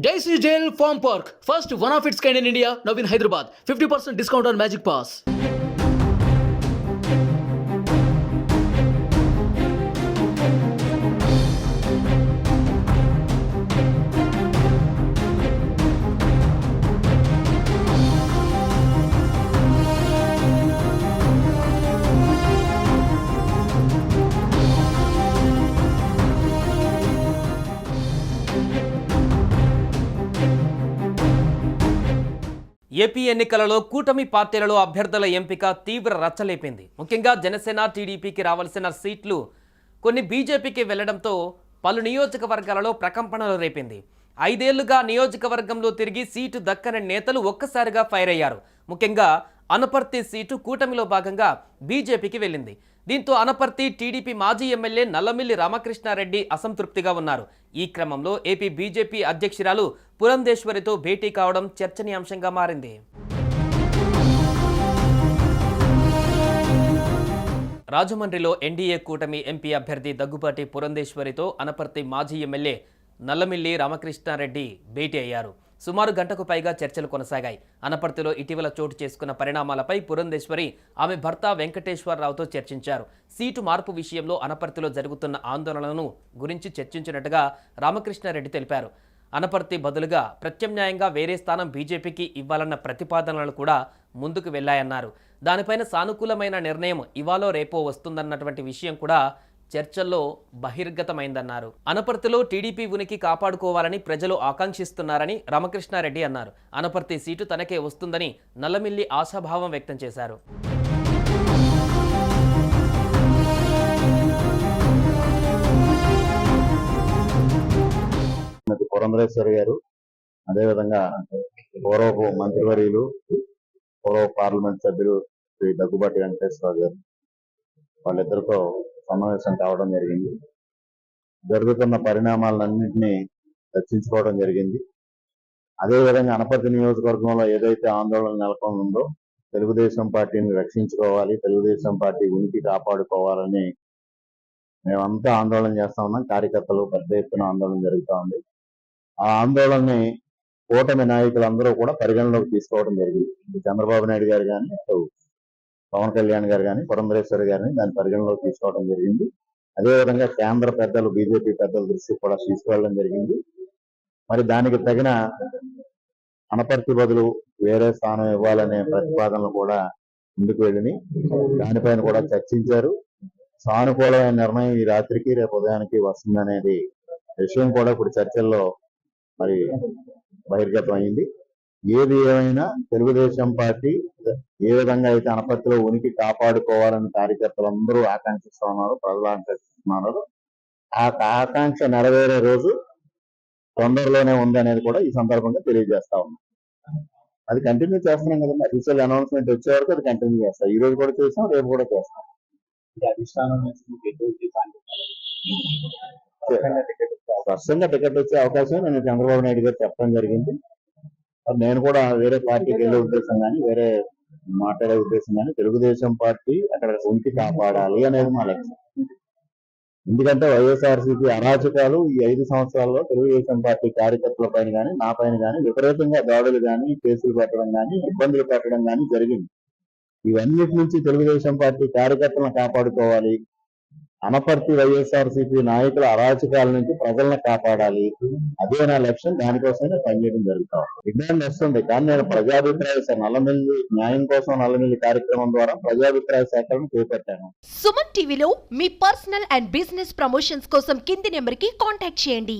Dice Jail Farm Park, first one of its kind in India, now in Hyderabad. 50% discount on Magic Pass. AP ఎన్నికలలో కూటమి పార్టీలలో అభ్యర్థుల ఎంపిక తీవ్ర రచ్చలేపింది ముఖ్యంగా జనసేన టీడీపీకి రావాల్సిన సీట్లు కొన్ని బీజేపీకి వెళ్లడంతో పలు నియోజకవర్గాలలో ప్రకంపనలు రేపింది ఐదేళ్లుగా నియోజకవర్గంలో తిరిగి సీటు దక్కని నేతలు ఒక్కసారిగా ఫైర్ అయ్యారు ముఖ్యంగా అనపర్తి సీటు కూటమిలో భాగంగా బీజేపీకి వెళ్ళింది దీంతో అనపర్తి టీడీపీ మాజీ ఎమ్మెల్యే నల్లమిల్లి రామకృష్ణారెడ్డి అసంతృప్తిగా ఉన్నారు ఈ క్రమంలో ఏపీ బీజేపీ అధ్యక్షురాలు పురంధేశ్వరితో భేటీ కావడం చర్చనీయాంశంగా మారింది రాజమండ్రిలో ఎన్డీఏ కూటమి ఎంపీ అభ్యర్థి దగ్గుపాటి పురంధేశ్వరితో అనపర్తి మాజీ ఎమ్మెల్యే నల్లమిల్లి రామకృష్ణారెడ్డి భేటీ అయ్యారు సుమారు గంటకు పైగా చర్చలు కొనసాగాయి అనపర్తిలో ఇటీవల చోటు చేసుకున్న పరిణామాలపై పురంధేశ్వరి ఆమె భర్త వెంకటేశ్వరరావుతో చర్చించారు సీటు మార్పు విషయంలో అనపర్తిలో జరుగుతున్న ఆందోళనలను గురించి చర్చించినట్టుగా రామకృష్ణారెడ్డి తెలిపారు అనపర్తి బదులుగా ప్రత్యామ్నాయంగా వేరే స్థానం బీజేపీకి ఇవ్వాలన్న ప్రతిపాదనలు కూడా ముందుకు వెళ్లాయన్నారు దానిపైన సానుకూలమైన నిర్ణయం ఇవాలో రేపో వస్తుందన్నటువంటి విషయం కూడా చర్చల్లో బహిర్గతమైందన్నారు అనపర్తిలో టీడీపీ ఉనికి కాపాడుకోవాలని ప్రజలు ఆకాంక్షిస్తున్నారని రామకృష్ణారెడ్డి అన్నారు అనపర్తి సీటు తనకే వస్తుందని నల్లమిల్లి ఆశాభావం వ్యక్తం చేశారు పురంధరేశ్వరి గారు అదేవిధంగా పూర్వపు మంత్రివర్యులు పూర్వ పార్లమెంట్ సభ్యులు శ్రీ దగ్గుబాటి వెంకటేశ్వరరావు గారు వాళ్ళిద్దరితో సమావేశం కావడం జరిగింది జరుగుతున్న పరిణామాలన్నింటినీ చర్చించుకోవడం జరిగింది అదేవిధంగా అనపర్తి నియోజకవర్గంలో ఏదైతే ఆందోళన నెలకొని ఉందో తెలుగుదేశం పార్టీని రక్షించుకోవాలి తెలుగుదేశం పార్టీ ఉనికి కాపాడుకోవాలని మేమంతా ఆందోళన చేస్తా ఉన్నాం కార్యకర్తలు పెద్ద ఎత్తున ఆందోళన జరుగుతూ ఉంది ఆ ఆందోళనని కూటమి నాయకులందరూ కూడా పరిగణలోకి తీసుకోవడం జరిగింది చంద్రబాబు నాయుడు గారు కానీ పవన్ కళ్యాణ్ గారు కానీ పురంధరేశ్వరి గారిని దాని పరిగణలోకి తీసుకోవడం జరిగింది అదేవిధంగా కేంద్ర పెద్దలు బీజేపీ పెద్దల దృష్టికి కూడా తీసుకువెళ్ళడం జరిగింది మరి దానికి తగిన అనపర్తి బదులు వేరే స్థానం ఇవ్వాలనే ప్రతిపాదనలు కూడా ముందుకు వెళ్ళి దానిపైన కూడా చర్చించారు సానుకూలమైన నిర్ణయం ఈ రాత్రికి రేపు ఉదయానికి వస్తుందనేది విషయం కూడా ఇప్పుడు చర్చల్లో మరి బహిర్గతం అయింది ఏది ఏమైనా తెలుగుదేశం పార్టీ ఏ విధంగా అయితే అనపత్తిలో ఉనికి కాపాడుకోవాలని అందరూ ఆకాంక్షిస్తూ ఉన్నారు ప్రజలు ఆకాంక్షిస్తున్నారు ఆ ఆకాంక్ష నెరవేరే రోజు తొందరలోనే ఉంది అనేది కూడా ఈ సందర్భంగా తెలియజేస్తా ఉన్నాం అది కంటిన్యూ చేస్తున్నాం కదండి అఫీషియల్ అనౌన్స్మెంట్ వచ్చే వరకు అది కంటిన్యూ చేస్తాం ఈ రోజు కూడా చేస్తాం రేపు కూడా చేస్తాం స్పష్టంగా టికెట్ వచ్చే అవకాశం నేను చంద్రబాబు నాయుడు గారు చెప్పడం జరిగింది నేను కూడా వేరే పార్టీకి వెళ్ళే ఉద్దేశం కానీ వేరే మాట్లాడే ఉద్దేశం కానీ తెలుగుదేశం పార్టీ అక్కడ ఉంచి కాపాడాలి అనేది మా లక్ష్యం ఎందుకంటే వైఎస్ఆర్సీపీ అరాచకాలు ఈ ఐదు సంవత్సరాల్లో తెలుగుదేశం పార్టీ కార్యకర్తల పైన కానీ నా పైన కానీ విపరీతంగా దాడులు కానీ కేసులు పెట్టడం కానీ ఇబ్బందులు పెట్టడం కానీ జరిగింది ఇవన్నిటి నుంచి తెలుగుదేశం పార్టీ కార్యకర్తలను కాపాడుకోవాలి అనపర్తి వైఎస్ఆర్సీపీ నాయకుల అరాచకాల నుంచి ప్రజలను కాపాడాలి అదే నా లక్ష్యం దానికోసమే పనిచేయడం జరుగుతాం డిమాండ్ వస్తుంది కానీ నేను ప్రజాభిప్రాయ నల్లమిల్లి న్యాయం కోసం నల్లమిల్లి కార్యక్రమం ద్వారా ప్రజాభిప్రాయ సేకరణ చేపట్టాను సుమన్ టీవీలో మీ పర్సనల్ అండ్ బిజినెస్ ప్రమోషన్స్ కోసం కింది నెంబర్ కి కాంటాక్ట్ చేయండి